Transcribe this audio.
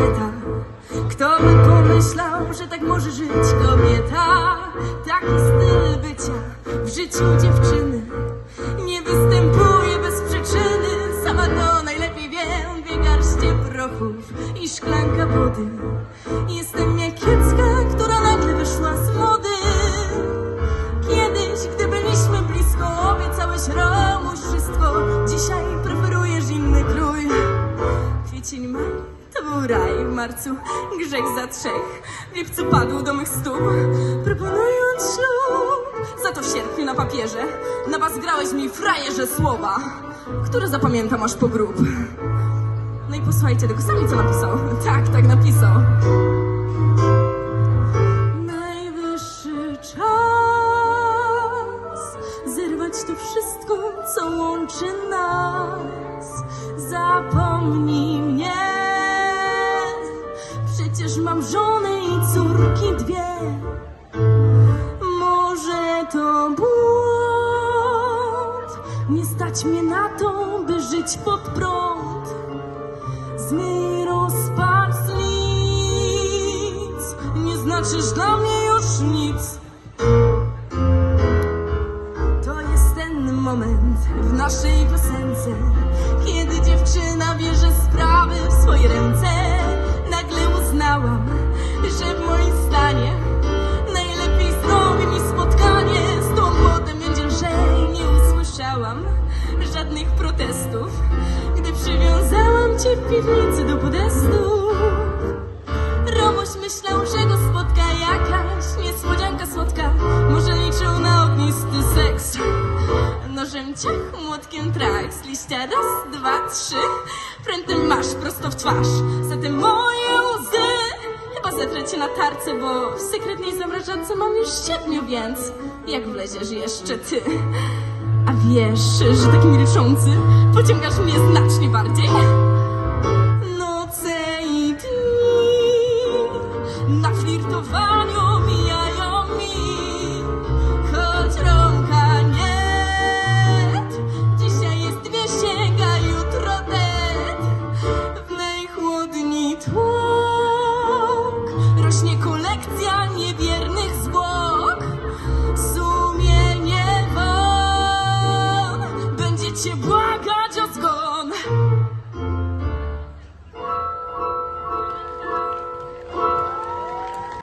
kobieta. Kto by pomyślał, że tak może żyć kobieta? Taki styl bycia w życiu dziewczyny nie występuje bez przyczyny. Sama to najlepiej wiem, dwie garście prochów i szklanka wody. Jestem jak To był raj w marcu, grzech za trzech. W lipcu padł do mych stóp, proponując ślub. Za to w sierpniu na papierze grałeś mi frajerze słowa, które zapamiętam aż po grób. No i posłuchajcie tego sami, co napisał. Tak, tak napisał. Najwyższy czas zerwać to wszystko, co łączy nas. Zapomnij i córki dwie. Może to błąd, nie stać mnie na to, by żyć pod prąd. Zmyj rozpacz z lic, nie znaczysz dla mnie już nic. To jest ten moment w naszej piosence, kiedy dziewczyna bierze sprawy w swoje ręce. Gdy przywiązałam cię w piwnicy do podestu. Romuś myślał, że go spotka jakaś niespodzianka słodka. Może liczył na ognisty seks. Nożem ciach, młotkiem trach, z liścia raz, dwa, trzy. Prętem masz prosto w twarz. Zatem moje łzy chyba zetrę cię na tarce, bo w sekretnej zamrażarce mam już siedmiu, więc jak wleziesz jeszcze ty? Wiesz, że taki milczący pociągasz mnie znacznie bardziej. Noce i dni naflirtowałam. ничего